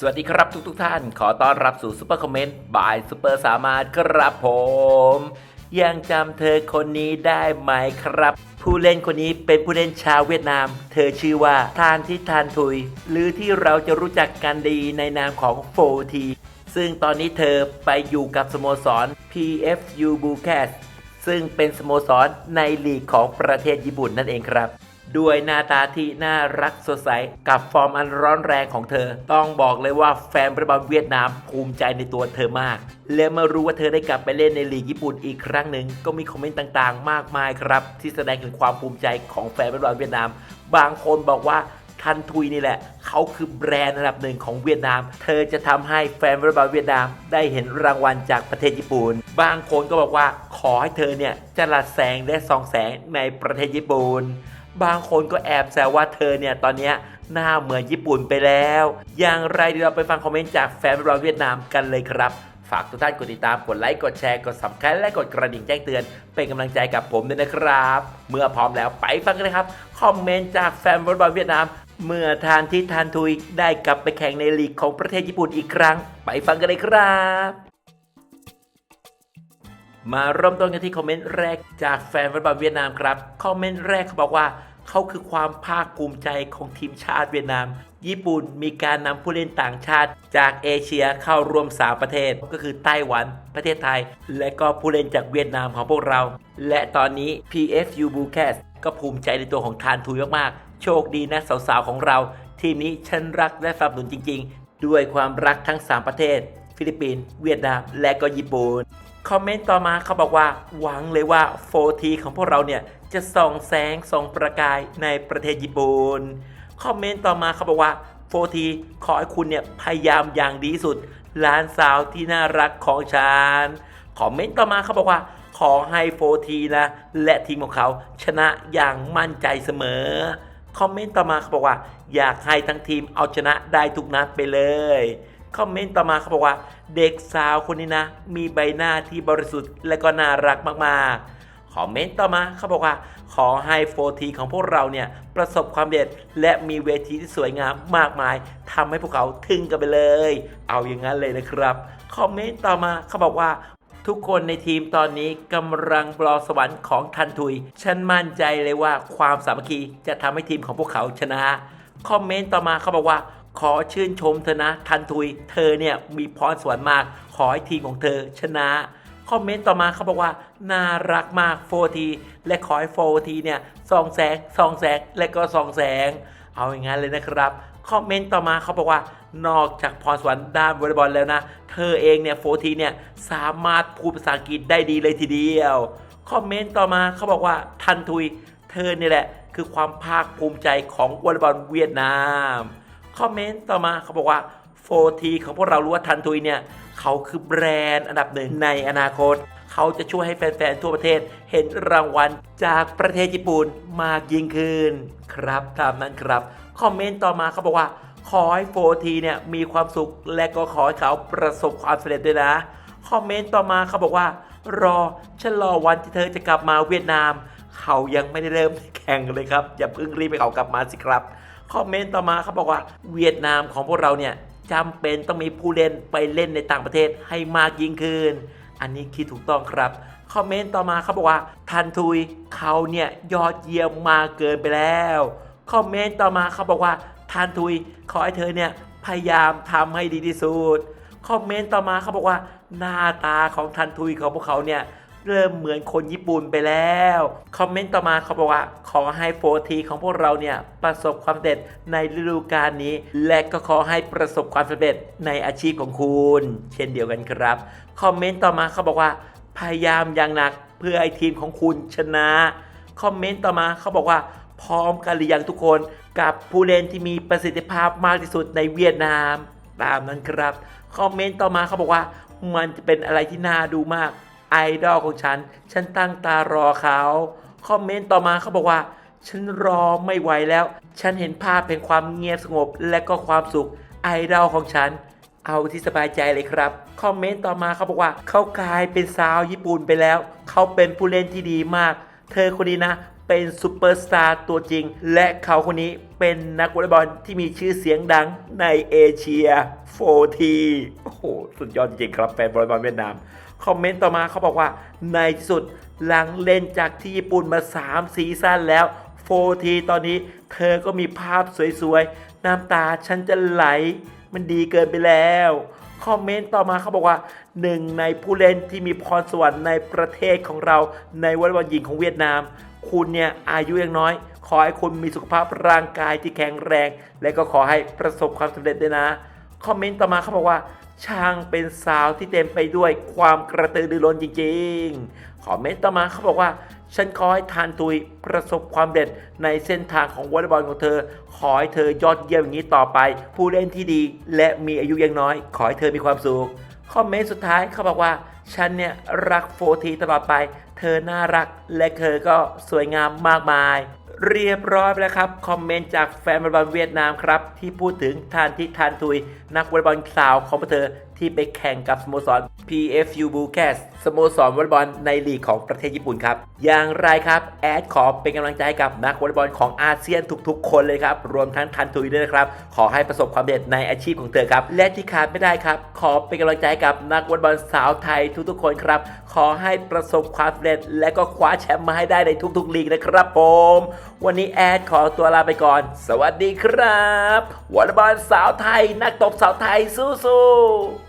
สวัสดีครับทุกทท่านขอต้อนรับสู่ซุปเปอร์คอมเมนต์บายซุปเปอร์สามารถครับผม ยังจำเธอคนนี้ได้ไหมครับ ผู้เล่นคนนี้เป็นผู้เล่นชาวเวียดนาม เธอชื่อว่าทานทิทานทุย หรือที่เราจะรู้จักกันดีในนามของโฟทีซึ่งตอนนี้เธอไปอยู่กับสโมสร PFU b u c a s ซึ่งเป็นสโมสรในลีกของประเทศญี่ปุ่นนั่นเองครับ ด้วยหน้าตาที่น่ารักสดใส กับฟอร์มอันร้อนแรงของเธอ ต้องบอกเลยว่าแฟนบอลเวียดนามภูมิใจในตัวเธอมาก และเมื่อรู้ว่าเธอได้กลับไปเล่นในลีกญี่ปุ่นอีกครั้งหนึ่ง ก็มีคอมเมนต์ต่างๆ มากมายครับ ที่แสดงถึงความภูมิใจของแฟนบอลเวียดนาม บางคนบอกว่าทันทุยนี่แหละ เขาคือแบรนด์อันดับหนึ่งของเวียดนาม เธอจะทำให้แฟนวอลเลย์บอลเวียดนาม ได้เห็นรางวัลจากประเทศญี่ปุ่น บางคนก็บอกว่าขอให้เธอเนี่ยจะลัดแสงและส่องแสงในประเทศญี่ปุ่น บางคนก็แอบแซวว่าเธอเนี่ยตอนนี้หน้าเหมือนญี่ปุ่นไปแล้ว อย่างไรเดี๋ยวเราไปฟังคอมเมนต์จากแฟนบอลเวียดนามกันเลยครับ ฝากทุกท่านกดติดตามกดไลค์กดแชร์กดสับสไครต์และกดกระดิ่งแจ้งเตือน เป็นกำลังใจกับผมด้วยนะครับ เมื่อพร้อมแล้วไปฟังกันเลยครับคอมเมนต์จากแฟนบอลเวียดนาม เมื่อทานที่ทานทุยได้กลับไปแข่งในลีกของประเทศญี่ปุ่นอีกครั้ง ไปฟังกันเลยครับ มาเริ่มต้นกันที่คอมเมนต์แรกจากแฟนฟุตบอลเวียดนามครับ คอมเมนต์แรกเขาบอกว่าเขาคือความภาคภูมิใจของทีมชาติเวียดนาม ญี่ปุ่นมีการนำผู้เล่นต่างชาติ จากเอเชียเข้าร่วม 3 ประเทศ ก็คือไต้หวัน ประเทศไทย และก็ผู้เล่นจากเวียดนามของพวกเรา และตอนนี้ PFU b u c a s ก็ภูมิใจในตัวของทานทุยมากๆ โชคดีนะสาวๆของเรา ทีมนี้ฉันรักและสนับสนุนจริง ๆ ด้วยความรักทั้ง 3 ประเทศ ฟิลิปปินส์เวียดนาม และก็ญี่ปุ่น คอมเมนต์ต่อมาเขาบอกว่า หวังเลยว่าโฟทีของพวกเราเนี่ย จะส่องแสงส่องประกายในประเทศญี่ปุ่นคอมเมนต์ต่อมาเขาบอกว่าโฟทีขอให้คุณเนี่ย พยายามอย่างดีสุดหลานสาวที่น่ารักของฉันคอมเมนต์ต่อมาเขาบอกว่า ขอให้โฟทีนะ และทีมของเขาชนะอย่างมั่นใจเสมอคอมเมนต์ต่อมาเขาบอกว่า อยากให้ทั้งทีมเอาชนะได้ทุกนัดไปเลย คอมเมนต์ต่อมาเขาบอกว่า เด็กสาวคนนี้นะ มีใบหน้าที่บริสุทธิ์และก็น่ารักมากๆ คอมเมนต์ต่อมาเขาบอกว่า ขอให้โฟทีของพวกเราเนี่ย ประสบความเด็ดและมีเวทีที่สวยงามมากมายทำให้พวกเขาทึ่งกันไปเลย เอาอย่างนั้นเลยนะครับ คอมเมนต์ต่อมาเขาบอกว่าทุกคนในทีมตอนนี้กำลังรอสวรรค์ของทันทุย ฉันมั่นใจเลยว่าความสามัคคีจะทำให้ทีมของพวกเขาชนะ คอมเมนต์ต่อมาเขาบอกว่า ขอชื่นชมเธอนะ ทันทุย เธอเนี่ยมีพรสวรรค์มาก ขอให้ทีมของเธอชนะ คอมเมนต์ต่อมาเขาบอกว่า น่ารักมากโฟทีและขอให้โฟทีเนี่ยส่องแสงส่องแสงและก็ส่องแสง เอาอย่างนั้นเลยนะครับ คอมเมนต์ต่อมาเขาบอกว่านอกจากพรสวรรค์ด้านวอลเลย์บอลแล้วนะ เธอเองเนี่ยโฟทีเนี่ยสามารถพูดภาษาอังกฤษได้ดีเลยทีเดียว คอมเมนต์ต่อมาเขาบอกว่าทันทุย เธอเนี่ยแหละคือความภาคภูมิใจของวอลเลย์บอลเวียดนาม คอมเมนต์ต่อมาเขาบอกว่าโฟทีของพวกเรารู้ว่าทันทุยเนี่ยเขาคือแบรนด์อันดับหนึ่งในอนาคต เขาจะช่วยให้แฟน ๆ ทั่วประเทศเห็นรางวัลจากประเทศญี่ปุ่นมากยิ่งขึ้น ครับตามนั้นครับ คอมเมนต์ต่อมาเขาบอกว่าขอให้โฟทีเนี่ยมีความสุขและก็ขอให้เขาประสบความสำเร็จด้วยนะ คอมเมนต์ต่อมาเขาบอกว่า รอฉันรอวันที่เธอจะกลับมาเวียดนาม เขายังไม่ได้เริ่มแข่งเลยครับ อย่าเพิ่งรีบไปเขากลับมาสิครับ คอมเมนต์ต่อมาเขาบอกว่าเวียดนามของพวกเราเนี่ยจำเป็นต้องมีผู้เล่นไปเล่นในต่างประเทศให้มากยิ่งขึ้น อันนี้คิดถูกต้องครับ คอมเมนต์ต่อมาเขาบอกว่าทันทุยเขาเนี่ยยอดเยี่ยมมาเกินไปแล้ว คอมเมนต์ต่อมาเขาบอกว่าทันทุยขอให้เธอเนี่ยพยายามทำให้ดีที่สุด คอมเมนต์ต่อมาเขาบอกว่าหน้าตาของทันทุยของพวกเขาเนี่ย เริ่มเหมือนคนญี่ปุ่นไปแล้ว คอมเมนต์ต่อมาเขาบอกว่า ขอให้โฟทีของพวกเราเนี่ย ประสบความสำเร็จในฤดูกาลนี้ และก็ขอให้ประสบความสำเร็จในอาชีพของคุณ เช่นเดียวกันครับ คอมเมนต์ต่อมาเขาบอกว่า พยายามอย่างหนักเพื่อให้ทีมของคุณชนะ คอมเมนต์ต่อมาเขาบอกว่าพร้อมกันหรือยังทุกคนกับผู้เล่นที่มีประสิทธิภาพมากที่สุดในเวียดนาม ตามนั้นครับ คอมเมนต์ต่อมาเขาบอกว่า มันจะเป็นอะไรที่น่าดูมาก ไอดอลของฉัน ฉันตั้งตารอเขา คอมเมนต์ต่อมาเขาบอกว่า ฉันรอไม่ไหวแล้ว ฉันเห็นภาพเป็นความเงียบสงบและก็ความสุขไอดอลของฉัน เอาที่สบายใจเลยครับ คอมเมนต์ต่อมาเขาบอกว่า เขากลายเป็นสาวญี่ปุ่นไปแล้ว เขาเป็นผู้เล่นที่ดีมาก เธอคนนี้นะ เป็นซูเปอร์สตาร์ตัวจริง และเขาคนนี้เป็นนักวอลเลย์บอลที่มีชื่อเสียงดังในเอเชียโฟทีโอ้โห สุดยอดจริงครับแฟนวอลเลย์บอลเวียดนาม คอมเมนต์ต่อมาเขาบอกว่า ในที่สุดหลังเล่นจากที่ญี่ปุ่นมา 3 ซีซั่นแล้วโฟทีตอนนี้เธอก็มีภาพสวยๆ น้ำตาฉันจะไหล มันดีเกินไปแล้ว คอมเมนต์ต่อมาเขาบอกว่าหนึ่งในผู้เล่นที่มีพรสวรรค์ในประเทศของเราในวอลเลย์บอลหญิงของเวียดนาม คุณเนี่ยอายุยังน้อย ขอให้คุณมีสุขภาพร่างกายที่แข็งแรง และก็ขอให้ประสบความสำเร็จด้วยนะ คอมเมนต์ต่อมาเขาบอกว่า ช่างเป็นสาวที่เต็มไปด้วยความกระตือรือร้นจริงๆคอเมนต์ต่อมาเขาบอกว่า ฉันขอให้ทานตุยประสบความเด็ดในเส้นทางของวอลเลย์บอลของเธอ ขอให้เธอยอดเยี่ยมอย่างนี้ต่อไป ผู้เล่นที่ดีและมีอายุยังน้อย ขอให้เธอมีความสุขคอมเมนต์สุดท้ายเขาบอกว่า ฉันเนี่ยรักโฟทีตลอดไป เธอน่ารักและเธอก็สวยงามมากมาย เรียบร้อยไปแล้วครับ คอมเมนต์จากแฟนวอลบอลเวียดนามครับ ที่พูดถึงทานทิทานทุย นักวอลเลย์บอลสาวของเธอที่ไปแข่งกับสโมสร PFU b u c a s สโมสรวอลเลย์บอลในลีกของประเทศญี่ปุ่นครับ อย่างไรครับ แอดขอเป็นกำลังใจกับนักวอลเลย์บอลของอาเซียนทุกๆ คนเลยครับ รวมทั้งทันทุยด้วยนะครับ ขอให้ประสบความสำเร็จในอาชีพของเธอครับ และที่ขาดไม่ได้ครับ ขอเป็นกำลังใจกับนักวอลเลย์บอลสาวไทยทุกๆ คนครับ ขอให้ประสบความสำเร็จและก็คว้าแชมป์มาให้ได้ในทุกๆลีกนะครับผมวันนี้แอดขอตัวลาไปก่อน สวัสดีครับวอลเลย์บอลสาวไทย นักตบสาวไทยสู้ๆ